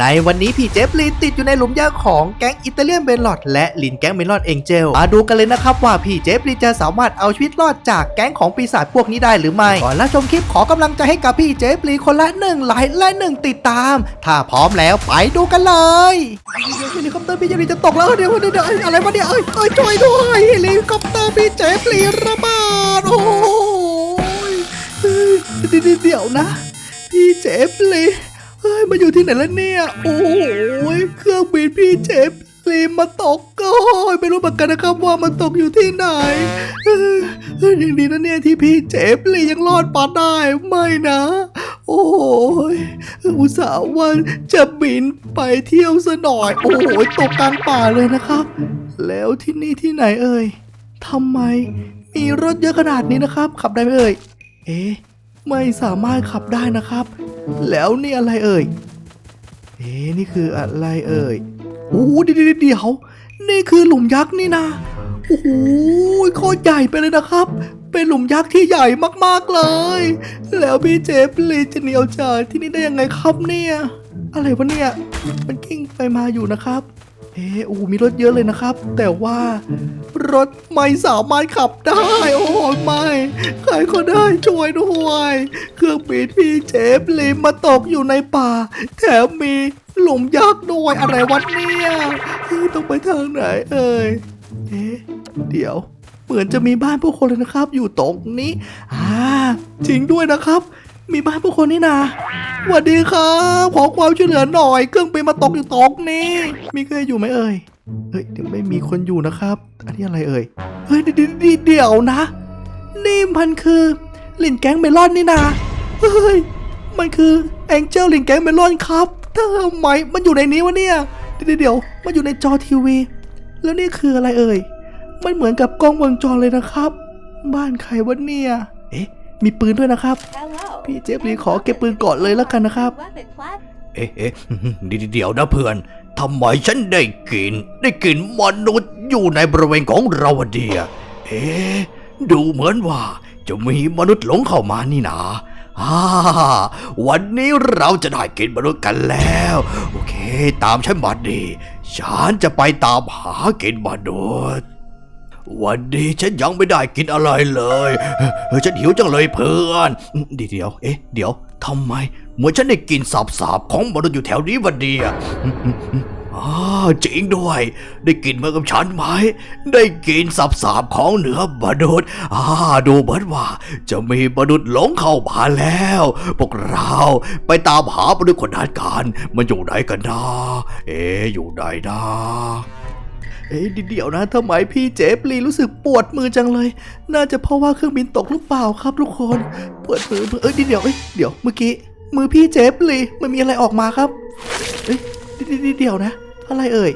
ในวันนี้พี่เจฟลีนติดอยู่ในหลุมยาของแก๊งอิตาเลียนเบลลอดและลินแก๊งเบลลอดเองเจลมาดูกันเลยนะครับว่าพี่เจฟลีนจะสามารถเอาชีวิตรอดจากแก๊งของปีศาจพวกนี้ได้หรือไม่ก่อนรับชมคลิปขอกำลังใจให้กับพี่เจฟลีนคนละหนึ่งไลค์และหนึ่งติดตาม ถ้าพร้อมแล้วไปดูกันเลยเฮลิคอปเตอร์พี่เจฟลีนจะตกแล้วเดี๋ยวเดี๋ยวเดี๋ยวอะไรวะเนี่ยเอ้ยเอ้ยช่วยด้วยเฮลิคอปเตอร์พี่เจฟลีนระเบิดโอ้ยเฮ้ยเดี๋ยวเดี๋ยวนะ พี่เจฟลีน เฮ้ยมาอยู่ที่ไหนแล้วเนี่ย โอ้ยเครื่องบินพี่เจ็บลีมาตกก็ไม่รู้เหมือนกันนะครับว่ามันตกอยู่ที่ไหนยเฮ้ยอย่างดีนะเนี่ยที่พี่เจ็บลียังรอดมาได้ไม่นะ โอ้ยอุตส่าห์ว่าจะบินไปเที่ยวซะหน่อย โอ้ยตกกลางป่าเลยนะครับ แล้วที่นี่ที่ไหนเอ่ยทำไมมีรถเยอะขนาดนี้นะครับ ขับได้ไหมเอ่ย เอ๊ะไม่สามารถขับได้นะครับ แล้วนี่อะไรเอ่ย เอ๊นี่คืออะไรเอ่ยโอ้เดี๋ยวเดี๋ยวนี่คือหลุมยักษ์นี่นะโอ้โหโคตรใหญ่ไปเลยนะครับ เป็นหลุมยักษ์ที่ใหญ่มากๆเลย แล้วพี่เจฟลีจะหนียวจากที่นี่ได้ยังไงครับเนี่ย อะไรวะเนี่ย มันกิ้งไปมาอยู่นะครับ เอ๊โอ้มีรถเยอะเลยนะครับ แต่ว่ารถไม่สามารถขับได้ โอ้ยไม่ใครก็ได้ช่วยด้วย เครื่องบินพี่เจฟลีมาตกอยู่ในป่า แถมมีหลุมยักษ์ด้วยอะไรวะเนี่ยเฮ้ยต้องไปทางไหนเอ่ยเอ๊ะเดี๋ยว เหมือนจะมีบ้านผู้คนเลยนะครับ อยู่ตรงนี้อ่าจริงด้วยนะครับ มีบ้านผู้คนนี่นาสวัสดีครับขอความช่วยเหลือหน่อย เครื่องบินมาตกอยู่ตรงนี้มีใครอยู่ไหมเอ่ยเฮ้ยเดี๋ยวไม่มีคนอยู่นะครับ อันนี้อะไรเอ่ยเฮ้ยเดี๋ยวเดี๋ยวเดี๋ยวนะ นี่มันคือลินแก๊งเมลอนนี่นาเฮ้ยมันคือแองเจิลลินแก๊งเมลอนครับทำไมมันอยู่ในนี้วะเนี่ยเดี๋ยวเดี๋ยวมันอยู่ในจอทีวี แล้วนี่คืออะไรเอ่ยมันเหมือนกับกล้องวงจรเลยนะครับ บ้านใครวะเนี่ย เอ๊ะ มีปืนด้วยนะครับ พี่เจฟลีขอเก็บปืนก่อนเลยแล้วกันนะครับ เอ๊ะเอ๊ะเดี๋ยวเดี๋ยวนะเพื่อนทำไมฉันได้กลินได้กลินมนุษย์อยู่ในบริเวณของเราเดียเอ๊ะดูเหมือนว่าจะมีมนุษย์หลงเข้ามานี่นาอ่าวันนี้เราจะได้กินมนุษย์กันแล้ว โอเค ตามฉันมาดี ฉันจะไปตามหากินมนุษย์ วันนี้ฉันยังไม่ได้กินอะไรเลยเฮ้ยฉันหิวจังเลยเพื่อนเดี๋ยวเดียวเอ๊ะเดี๋ยวทำไมเหมือนฉันได้กินสาบสาบๆของมนุษย์อยู่แถวนี้วันดียอ้าจริงด้วย ได้กินเหมือนกับฉันไหม ได้กินสับสาบๆของเหนือมนุษย์อ่าดูเหมือนว่า จะมีมนุษย์หลงเข้ามาแล้ว พวกเราไปตามหามนุษย์คนนั้นกัน มันอยู่ไหนกันนะเอ๊อยู่ไหนนะ เอ๊ะเดี๋ยวนะทำไมพี่เจฟลีรู้สึกปวดมือจังเลย น่าจะเพราะว่าเครื่องบินตกหรือเปล่าครับทุกคนปวดมือมือเอ้ยเดี๋ยวเอ้ยเดี๋ยวเมื่อกี้มือพี่เจฟลีมันมีอะไรออกมาครับเอ้ยเดี๋ยวดีเดี๋ยวนะ อะไรเอ่ย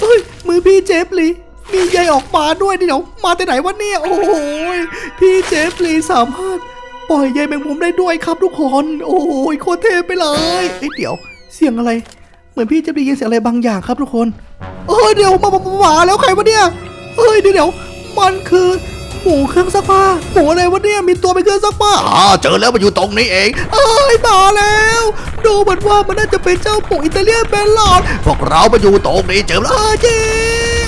เอ้ยมือพี่เจฟลีมีใยออกมาด้วยเดี๋ยวมาแต่ไหนวะเนี่ยโอ้ยพี่เจฟลีสามารถปล่อยใยแมงมุมได้ด้วยครับทุกคน โอ้ยโคตรเท่ไปเลยเอ้ยเดี๋ยวเสียงอะไร เหมือนพี่เจฟลียินเสียงอะไรบางอย่างครับทุกคนเอ้ยเดี๋ยวมามามามาแล้วใครวะเนี่ยเอ้ยเดี๋ยวเดี๋ยวมันคือหมูเครื่องซักผ้าหมูอะไรวะเนี่ยมีตัวเป็นเครื่องซักผ้าอ่าเจอแล้วมันอยู่ตรงนี้เอง เอ้ยมาแล้ว ดูเหมือนว่ามันน่าจะเป็นเจ้าปู่อิตาเลียนเป็นหลอดพวกเรามาอยู่ตรงนี้เจอแล้วเอ้ยเจ๊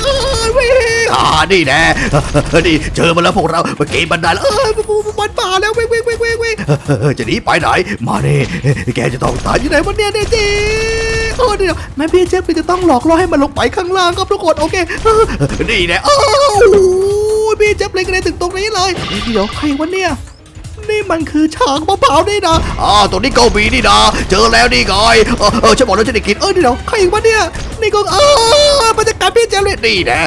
เอ้ยวิ่งอ่านี่แน่ นี่เจอมาแล้วพวกเราเมื่อกี้บันไดแล้วเอเอ้ยมันมาแล้ววิ่งวิ่งวิ่งวิ่งวิ่งอจะหนีไปไหน มาเนี่แกจะต้องตายอยู่ไหนวะเนี่ยเนี่ยเจ๊ เออเดี๋ยวแม่พี่เจฟฟี่จะต้องหลอกล่อให้มันลงไปข้างล่างครับทุกคนโอเคนี่แน่โอ้โหพี่เจฟเลยกันเลยถึงตรงนี้เลย เดี๋ยวใครวะเนี่ยนี่มันคือฉากมะพร้าวนี่นะอ่าตรงนี้ก็มีนี่นะ เจอแล้วนี่ไงเออเออฉันบอกแล้วฉันได้กิน เออเดี๋ยวใครวะเนี่ย นี่ก็เออมันจะกัดพี่เจฟเลยนี่แน่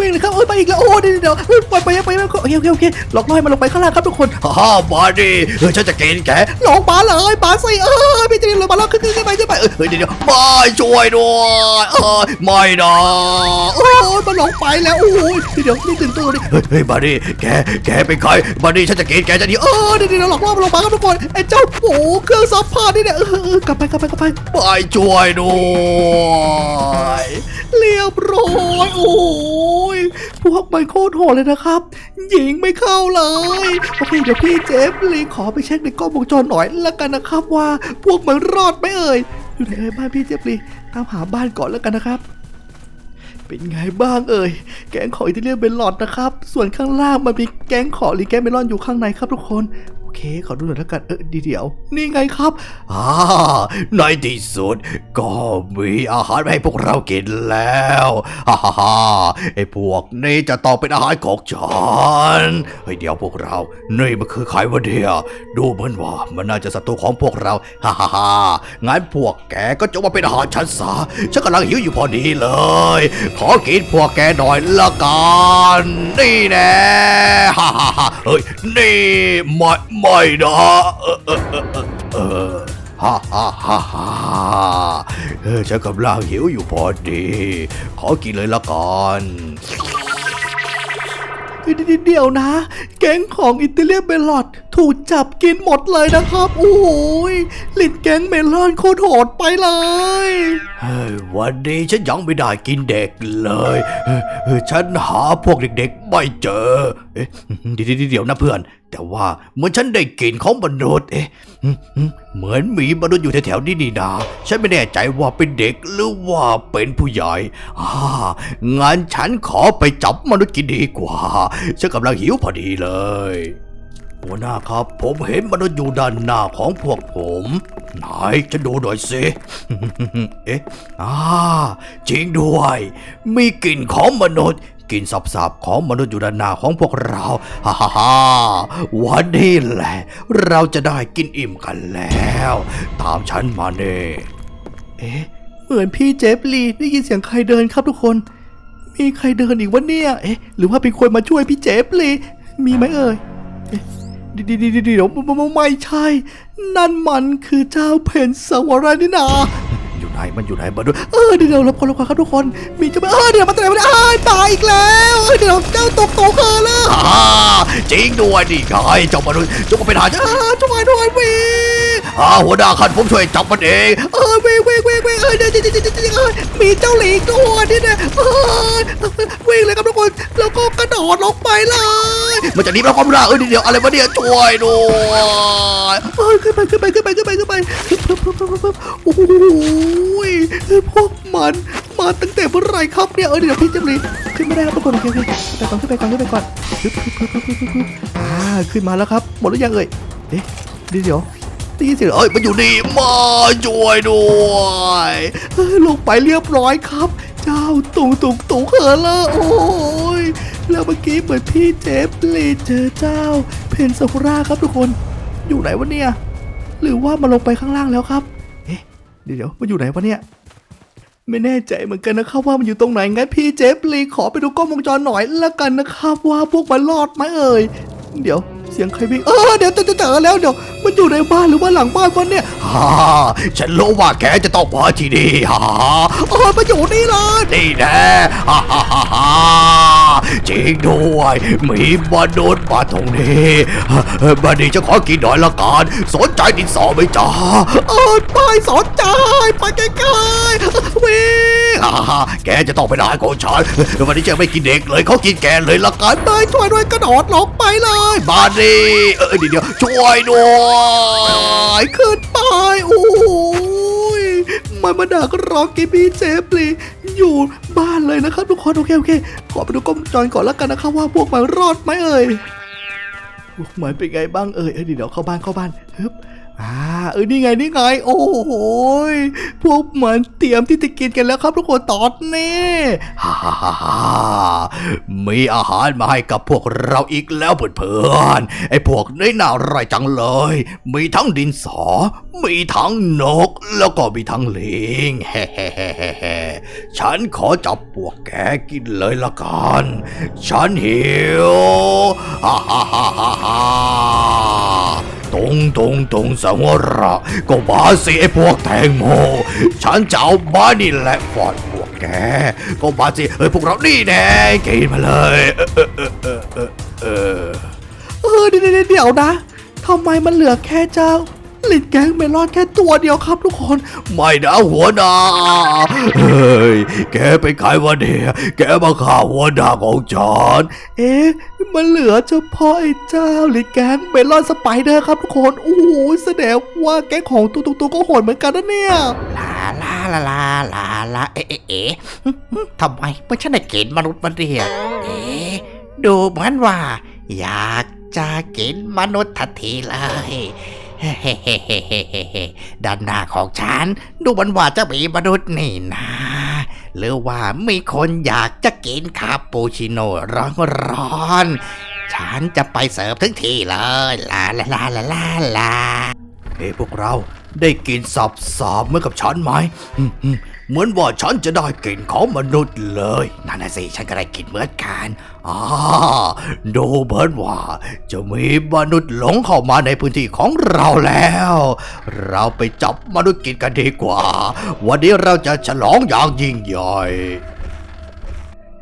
วิ่งเลยครับโอ้ยไปอีกแล้วโอ้เดี๋ยวเดี๋ยวเฮ้ยไปไปไปโอเคโอเคโอเคหลอกล่อให้มันลงไปข้างล่างครับทุกคนฮ่ามาดิเออฉันจะกินแกหลอกมาเลยมาใสิเออพี่เจฟเลยมาแล้วขึ้นขึ้นขึ้นไปขึ้นไปเออเฮ้ยเดี๋ยวไม่ช่วยด้วยเออไม่นะโอ้ยมันหลงไปแล้วโอ้ยเดี๋ยวนี่ถึงตัวดิเฮ้ยเฮ้ยมาดิแกแกเป็นใครมาดิฉันจะกินแกจะหนีเออเดี๋ยวเดี๋ยวหลอกล่อมันลงมาครับทุกคนไอ้เจ้าหมูเครื่องซักผ้านี่เนี่ยเออกลับไปกลับไปกลับไปไม่ช่วยด้วยเรียบร้อยโอ้ยพวกมันโคตรโหดเลยนะครับ ยิงไม่เข้าเลย โอเค เดี๋ยวพี่เจฟลีขอไปเช็คในกล้องวงจรหน่อยแล้วกันนะครับว่าพวกมันรอดไหมเอ่ย อยู่ไหนเอ่ยบ้านพี่เจฟรีตามหาบ้านก่อนแล้วกันนะครับเป็นไงบ้างเอ่ย แก๊งของอิตาเลียนเบลลอดนะครับ ส่วนข้างล่างมันมีแก๊งของลีแกเมลอนอยู่ข้างในครับทุกคน เคขอดูหน่อยแล้วกันเออดีเดี๋ยว นี่ไงครับอ่าในที่สุด ก็มีอาหารให้พวกเรากินแล้วฮ่าฮ่าฮ่าไอ้พวกนี้จะต้องเป็นอาหารของฉันเฮ้ยเดี๋ยวพวกเรา นี่มันคือใครวะเดียดูเหมือนว่ามันน่าจะศัตรูของพวกเราฮ่าฮ่าฮ่างั้นพวกแกก็จะมาเป็นอาหารฉันซะฉันกำลังหิวอยู่พอดีเลย ขอกินพวกแกหน่อยละกันนี่แน่ฮ่าฮ่าฮ่าเฮ้ยนี่ไม่ไม่นะฮ่าฮ่าฮ่าฮ่าฉันกำลังหิวอยู่พอดี ขอกินเลยละกันเดี๋ยวนะ แก๊งของอิตาเลียนเบลอดถูกจับกินหมดเลยนะครับ โอ้โหยลินแก๊งเมลอนโคตรโหดไปเลยวันนี้ฉันยังไม่ได้กินเด็กเลย ฉันหาพวกเด็กๆไม่เจอเดี๋ยวนะเพื่อน แต่ว่าเหมือนฉันได้กลิ่นของมนุษย์เอ๊ะเหมือนมีมนุษย์อยู่แถวๆนี้นี่นาฉันไม่แน่ใจว่าเป็นเด็กหรือว่าเป็นผู้ใหญ่อ่างานฉันขอไปจับมนุษย์กินดีกว่า ฉันกำลังหิวพอดีเลย หัวหน้าครับ ผมเห็นมนุษย์อยู่ด้านหน้าของพวกผม ไหนจะดูหน่อยสิ เอ๊ะอ่าจริงด้วย มีกลิ่นของมนุษย์กลิ่นสับๆของมนุษย์อยู่ด้านหน้าของพวกเราฮ่าฮ่าฮ่าวันนี้แหละ เราจะได้กินอิ่มกันแล้ว ตามฉันมาเน่เอ๊ะเหมือนพี่เจฟลีได้ยินเสียงใครเดินครับทุกคน มีใครเดินอีกวะเนี่ย เอ๊ะ หรือว่าเป็นคนมาช่วยพี่เจฟลีมีไหมเอ่ย เดี๋ยวไม่ไม่ไม่ใช่ นั่นมันคือเจ้าเพนสวรรนี่นา นมันอยู่ไหนมาดูเออเดี๋ยวเดี๋ยวรบกวนรบกวนครับทุกคน มีเจ้าเออเดี๋ยวมาต่ไหนมาเนี่ยอ้ายตายอีกแล้วเออเดี๋ยวเจ้าตกโตเธอแล้วอ่าจริงด้วยนี่ไงเจ้ามนุษย์จงมาเป็นหารฉันเออช่วยด้วยวีอาหัวหน้าขันผมช่วยจับมันเองเออเวิ่งวิ่งวิ่งวิ่งเออเดี๋ยวเดี๋ยวเดี๋ยวเดี๋ยวเออมีเจ้าหลีกตัวนี่นะเออวิ่งเลยครับทุกคนแล้วก็กระโดดลงไปเลยมันจะหนีไปความรักเออเดี๋ยวอะไรวะเนี่ยช่วยด้วยเออขึ้นไปขึ้นไปขึ้นไปขึ้นไปขึ้นไปปึ๊บปึ๊บปึ๊บปึ๊บปึ๊บโอ้โห้ยพวกมันมาตั้งแต่เมื่อไรครับเนี่ยเออเดี๋ยวพี่จะหลีขึ้นไม่ได้ครับทุกคนโอเคโอเคขึ้นไปก่อนขึ้นไปก่อนขึ้นไปก่อนปึ๊บปึ๊บปึ๊บปึ๊บปึ๊บอ่าขึ้นมาแล้วครับ หมดหรือยังเอ่ยเอ๊ะเดี๋ยวเดี๋ยวได้ยินเสียงเอ้ยมันอยู่นี่มาช่วยด้วยลงไปเรียบร้อยครับ เจ้าตุงตุงตุงเขอละโอ้ยแล้วเมื่อกี้เหมือนพี่เจฟลีเจอเจ้า เพนซากุระครับทุกคน อยู่ไหนวะเนี่ย หรือว่ามันลงไปข้างล่างแล้วครับ เดี๋ยวมันอยู่ไหนวะเนี่ย ไม่แน่ใจเหมือนกันนะครับว่ามันอยู่ตรงไหนงั้นพี่เจฟลีขอไปดูกล้องวงจรหน่อยละกันนะครับว่าพวกมันรอดไหมเอ่ยเดี๋ยวเสียงใครวิ่งเออเดี๋ยวเจอเจอแล้วเดี๋ยว มันอยู่ในบ้านหรือว่าหลังบ้านวะเนี่ยฮ่าฉันรู้ว่าแกจะต้องมาที่นี่ฮ่าเออมาอยู่นี่เลยนี่แน่ฮ่าฮ่าฮ่าฮ่าจริงด้วยมีมนุษย์มาตรงนี้เฮ้ยบันนี้จะขอกินหน่อยละกันสนใจดินสอไหมจ๊ะเออไปสอนใจไปไกลๆวิ่งฮ่าฮ่าแกจะต้องไปนายของฉันวันนี้จะไม่กินเด็กเลยเขากินแกเลยละกันไปช่วยด้วยกระโดดลงไปเลยมาดิเออเดี๋ยวเดี๋ยวช่วยด้วยไปขึ้นไปโอ้ยมันมาดักรอกิบีเจฟลีอยู่บ้านเลยนะครับทุกคนโอเคโอเค ขอไปดูกล้องจอนก่อนแล้วกันนะครับว่าพวกมันรอดไหมเอ่ยพวกมันเป็นไงบ้างเอ่ยเออเดี๋ยวเข้าบ้านเข้าบ้านฮึบ อ่าเออนี่ไงนี่ไง โอ้โหพวกเหมันเตรียมที่จะกินกันแล้วครับทุกคนตอนนี้ฮ่าฮ่าฮ่ามีอาหารมาให้กับพวกเราอีกแล้วเพื่อนๆไอ้พวกนี้น่าอร่อยจังเลย มีทั้งดินสอ มีทั้งนก แล้วก็มีทั้งลิงเฮ้ๆฉันขอจับพวกแกกินเลยละกัน ฉันหิวฮ่าฮ่าฮ่าฮ่าฮ่า ตรงตรงตรงสังวระก็มาสิไอ้พวกแตงโม ฉันจะเอาบ้านนี่แหละฟอดพวกแกก็มาสิเฮ้ยพวกเรานี่แน่กินมาเลยเออเออเออเออเออเออเดี๋ยวเดี๋ยวเดี๋ยวนะทำไมมันเหลือแค่เจ้า ลินแก๊งเมลอนแค่ตัวเดียวครับทุกคน ไม่นะหัวหน้าเฮ้ยแกเป็นใครวะเนี่ยแกมาฆ่าหัวหน้าของฉันเอ๊ะมันเหลือเฉพาะไอ้เจ้าลินแก๊งเมลอนสไปเดอร์ครับทุกคนโอ้โหแสดงว่าแก๊งของตัวตัวก็โหดเหมือนกันนะเนี่ยลาลาลาลาลาลาเอ๊ะเอ๊ะเอ๊ะหึหึทำไมไม่ใช่ได้กินมนุษย์มันเรียเอ๊ะดูเหมือนว่า อยากจะกินมนุษย์ทันทีเลย ด้านหน้าของฉันดูเหมือนว่าจะมีมนุษย์นี่นะ หรือว่ามีคนอยากจะกินคาปูชิโน่ร้อนร้อนๆฉันจะไปเสิร์ฟทั้งทีเลยลาลาลาลาลาลาเฮ้พวกเราได้กินสับสอบเมื่อกับฉันไหม เหมือนว่าฉันจะได้กลิ่นของมนุษย์เลย นั่นน่ะสิฉันก็ได้กลิ่นเหมือนกันอ่าดูเหมือนว่า จะมีมนุษย์หลงเข้ามาในพื้นที่ของเราแล้ว เราไปจับมนุษย์กินกันดีกว่า วันนี้เราจะฉลองอย่างยิ่งใหญ่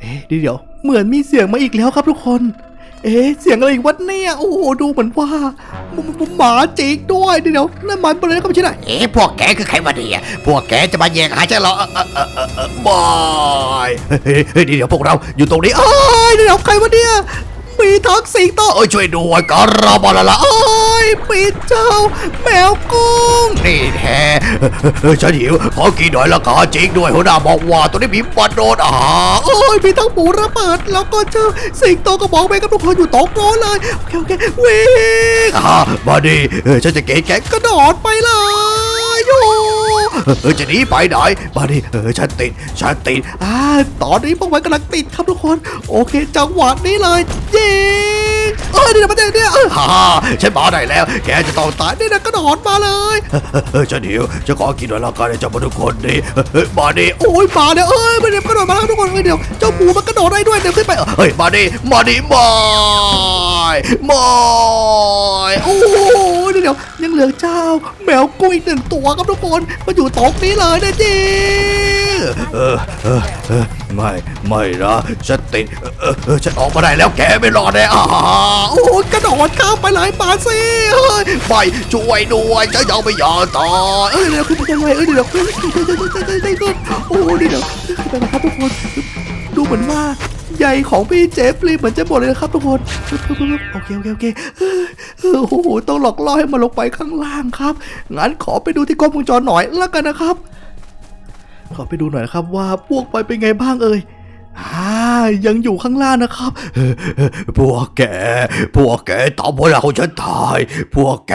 เอ๊ะเดี๋ยวเหมือนมีเสียงมาอีกแล้วครับทุกคน เอ๊ะเสียงอะไรอีกวะเนี่ย โอ้โหดูเหมือนว่ามันหมาจิกด้วยเดี๋ยวนั่นมันเป็นอะไรก็ไม่ใช่ไหนเอ๊ะพวกแกคือใครวะเนี่ยพวกแกจะมาแย่งหาฉันเหรอบอยเฮ้ยเดี๋ยวพวกเราอยู่ตรงนี้เอ้ยเดี๋ยวใครวะเนี่ย มีทั้งสิงโตเอ้ยช่วยด้วยกราบาลละเอ้ยมีเจ้า แมวกุ้งนี่แท้ฉันหิวขอกินหน่อยละกันจริงด้วยหัวหน้าบอกว่าตัวนี้มีปันโดนอาหารโอ้ยมีทั้งหมูระเบิดแล้วก็เจ้าสิงโตกระบอกแมงกับทุกคนอยู่ตรงโน้นเลยโอเคโอเควิ่งอ่ามาดิฉันจะเก๋แกะกระโดดไปเลยโย เออจะหนีไปไหนมาดิเออฉันติดฉันติดอ่าตอนนี้พวกมันกำลังติดครับทุกคน โอเค จังหวะนี้เลยยิงเออเดี๋ยวมาเดี๋ยวเนี่ยเออฮ่าฉันมาได้แล้ว แกจะต้องตายนี่นะกระโดดมาเลยเออฉันหิวจะขอกินหน่อยละกันเจ้ามนุษย์คนนี้มาดิโอ้ยมาเนี่ยเอ้ยมันเดี๋ยวกระโดดมาแล้วทุกคนเอ้ยเดี๋ยวเจ้าหมูมันกระโดดได้ด้วยเดี๋ยวขึ้นไปเออเฮ้ยมาดิมาดิบายบาโอ้ ดี๋ยวยังเหลือเจ้า แมวกุ้ยหนึ่งตัวครับทุกคนมาอยู่ตรงนี้เลยนะจีเออเออเออไม่ไม่ละฉันติดเออเออฉันออกมาได้แล้วแกไม่รอดแน่อ่าโอ้กระโดดข้ามไปหลายปาซิเฮ้ยไปช่วยด้วยจะยังไม่ยอมตายเออเดี๋ยวขึ้นไปยังไงเอ้ยเดี๋ยวดีขึ้นโอ้เดี๋ยวขึ้นไปนะครับทุกคนดูเหมือนว่า ใหญ่ของพี่เจฟรีเหมือนจะหมดเลยนะครับทุกคนโอเคโอเคโอเคโอ้โหต้องหลอกล่อให้มันลงไปข้างล่างครับ งั้นขอไปดูที่กล้องวงจรหน่อยแล้วกันนะครับ ขอไปดูหน่อยนะครับว่าพวกไปเป็นไงบ้างเอ่ย อ่ายังอยู่ข้างล่างนะครับ พวกแก พวกแกทำให้เราฉันตาย พวกแก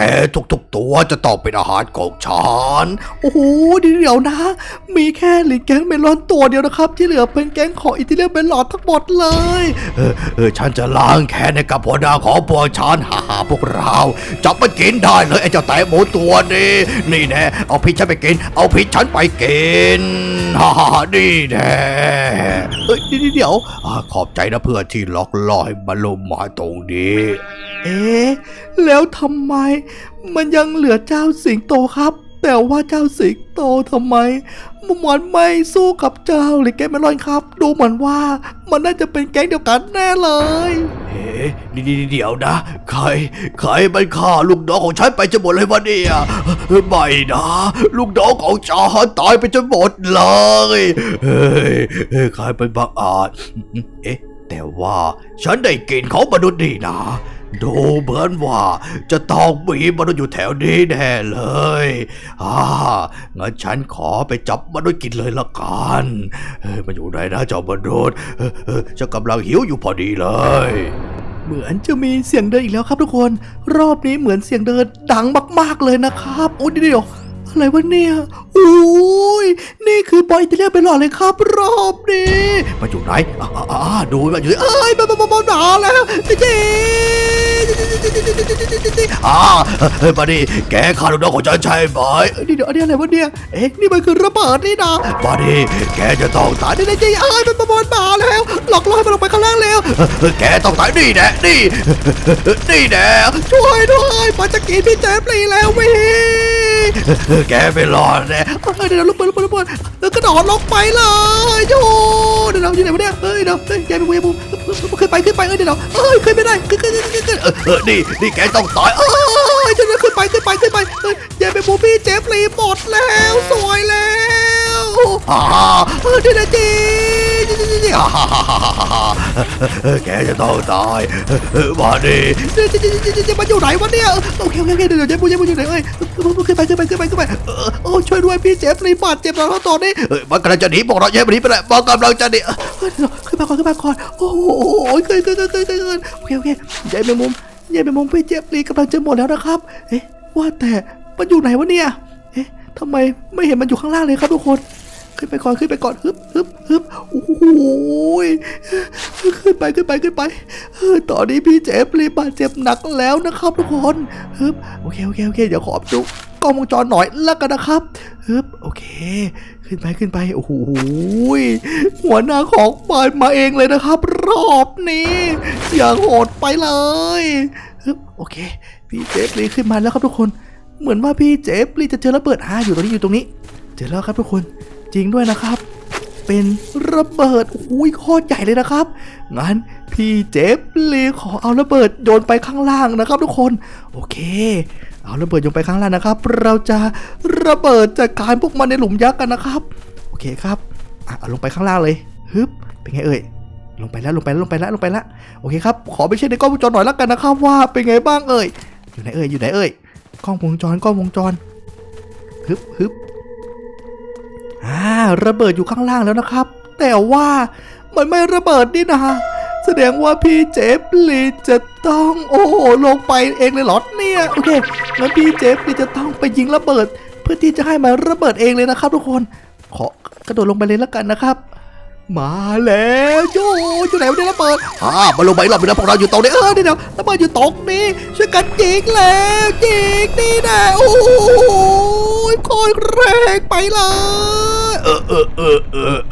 ทุกๆตัวจะต้องเป็นอาหารของฉัน โอ้โหเดี๋ยวนะ มีแค่หลิงแก๊งเมลอนตัวเดียวนะครับ ที่เหลือเป็นแก๊งของอิตาเลียนเมลอนทั้งหมดเลย เออเออฉันจะล้างแค้นให้กับหัวหน้าของพวกฉันฮ่าฮ่าพวกเราจับไปกินได้เลยไอ้เจ้าแต่หมูตัวนี้นี่แน่เอาพิษฉันไปกิน เอาพิษฉันไปกินฮ่าฮ่าฮ่านี่แน่เอ้ยเดี๋ยวอขอบใจนะเพื่อนที่ล็อกล่อให้มาลงมาตรงนี้ เอ๊ะแล้วทำไม มันยังเหลือเจ้าสิงโตครับ แต่ว่าเจ้าสิงโตทำไมมันไม่สู้กับเจ้าลิงแก๊งเมลอนครับ ดูเหมือนว่ามันน่าจะเป็นแก๊งเดียวกันแน่เลยเอ๊ะเดี๋ยวเดี๋ยวนะ ใคร ใครมันฆ่าลูกน้องของฉันไปจะหมดเลยวะเนี่ยไม่นะ ลูกน้องของฉันตายไปจนหมดเลยเฮ้ยเฮ้ยใครเป็นบังอาจเอ๊ะแต่ว่าฉันได้กลิ่นของมนุษย์นี่นะ ดูเหมือนว่าจะต้องมีมนุษย์อยู่แถวนี้แน่เลยอ่างั้นฉันขอไปจับมนุษย์กินเลยละกันเฮ้ยมันอยู่ไหนนะเจ้ามนุษย์เออเออฉันกำลังหิวอยู่พอดีเลย เหมือนจะมีเสียงเดินอีกแล้วครับทุกคน รอบนี้เหมือนเสียงเดินดังมาก ๆเลยนะครับ โอ้ยเดี๋ยว อะไรวะเนี่ยโอ้ยนี่คือบอยอิตาเลียนไปหล่อเลยครับรอบนี้มันอยู่ไหนอ่าอ่าอ่าดูมันอยู่เอ้ยมามามาหนาแล้วเจ๊อ่าเฮ้ยมาดิแกฆ่าลูกน้องของฉันใช่ไหมเดี๋ยวอันนี้อะไรวะเนี่ย เอ๊ะ นี่มันคือระเบิดนี่นะมาดิแกจะต้องตายนี่นะเจ๊เอ้ยมันมาบอลมาแล้ว หลอกล่อให้มันลงไปข้างล่างแล้ว แกต้องตายนี่แน่นี่ นี่แน่ช่วยด้วยมันจะกินพี่เจ๊ปลีแล้ววิ แกไม่รอดแน่เอ้ยเดี๋ยวลูกเปิดลูกเปิดลูกเปิดเออกระโดดลงไปเลยโยเดี๋ยวเราอยู่ไหนวะเนี่ยเอ้ยเดี๋ยวเฮ้ยยายไปบุยบุขึ้นไปขึ้นไปเอ้ยเดี๋ยวเอ้ยขึ้นไม่ได้ขึ้นขึ้นขึ้นขึ้นเออเออนี่นี่แกต้องตายเอ้ยจะขึ้นไปขึ้นไปขึ้นไปเอ้ยยายเป็นบูพี่เจฟรีหมดแล้วสวยแล้วอ่าเออเดี๋ยวนะจีอ่า แกจะต้องตายมาดิเดี๋ยวเดี๋ยวเดี๋ยวเดี๋ยวมันอยู่ไหนวะเนี่ยโอเคโอเคโอเคเดี๋ยวเดี๋ยวเจฟบูเจฟบูอยู่ไหนเอ้ยขึ้นไปขึ้นไปขึ้นไปขึ้นไปโอ้ช่วยด้วยพี่เจฟรีบาดเจ็บแล้วตอนนี้เฮ้ยมันกำลังจะหนีพวกเราใช่ไหมหนีไปแล้วมันกำลังจะหนีเฮ้ยขึ้นมาก่อนขึ้นมาก่อนโอ้โหเกินเกินเกินเกินเกินโอเคโอเคยายแมงมุมยายแมงมุมพี่เจฟรีกำลังจะหมดแล้วนะครับ เอ๊ะว่าแต่มันอยู่ไหนวะเนี่ยเอ๊ะทำไมไม่เห็นมันอยู่ข้างล่างเลยครับทุกคน ขึ้นไปก่อนขึ้นไปก่อนฮึบฮึบฮึบโอ้โหยขึ้นไปขึ้นไปขึ้นไปเออตอนนี้พี่เจฟรีบาดเจ็บหนักแล้วนะครับทุกคนฮึบโอเคโอเคโอเคเดี๋ยวขอดูกล้องวงจรหน่อยแล้วกันนะครับฮึบโอเค ขึ้นไปขึ้นไปโอ้โหหัวหน้าของบานมาเองเลยนะครับ รอบนี้อย่าโหดไปเลยฮึบโอเค พี่เจฟรีขึ้นมาแล้วครับทุกคน เหมือนว่าพี่เจฟรีจะเจอระเบิดอาอยู่ตรงนี้อยู่ตรงนี้ เจอแล้วครับทุกคน จริงด้วยนะครับ เป็นระเบิดโอ้ยโคตรใหญ่เลยนะครับ งั้นพี่เจฟลีขอเอาระเบิดโยนไปข้างล่างนะครับ ทุกคน โอเค เอาระเบิดโยนไปข้างล่างนะครับ เราจะระเบิดจัดการพวกมันในหลุมยักษ์กันนะครับ โอเคครับอะเอาลงไปข้างล่างเลยฮึบเป็นไงเอ่ยลงไปแล้วลงไปแล้วลงไปแล้วลงไปแล้วโอเคครับขอไปเช็คในกล้องวงจรหน่อยแล้วกันนะครับว่าเป็นไงบ้างเอ่ยอยู่ไหนเอ่ยอยู่ไหนเอ่ยกล้องวงจรกล้องวงจรฮึบฮึบ อ่าระเบิดอยู่ข้างล่างแล้วนะครับ แต่ว่ามันไม่ระเบิดนี่นะแสดงว่าพี่เจฟลีจะต้องโอ้โหลงไปเองเลยหรอเนี่ยโอเคงั้นพี่เจฟลีจะต้องไปยิงระเบิด เพื่อที่จะให้มันระเบิดเองเลยนะครับ ทุกคน ขอกระโดดลงไปเลยแล้วกันนะครับ มาแล้วโยอยู่ไหนวะเนี่ยระเบิดอ่ามาลงไปรอบนึงนะพวกเราอยู่ตรงนี้เออเดี๋ยวเดียวระเบิดอยู่ตรงนี้ช่วยกันยิงแล้วยิงนี่นะโอ้โหโคตรแรงไปเลย เอ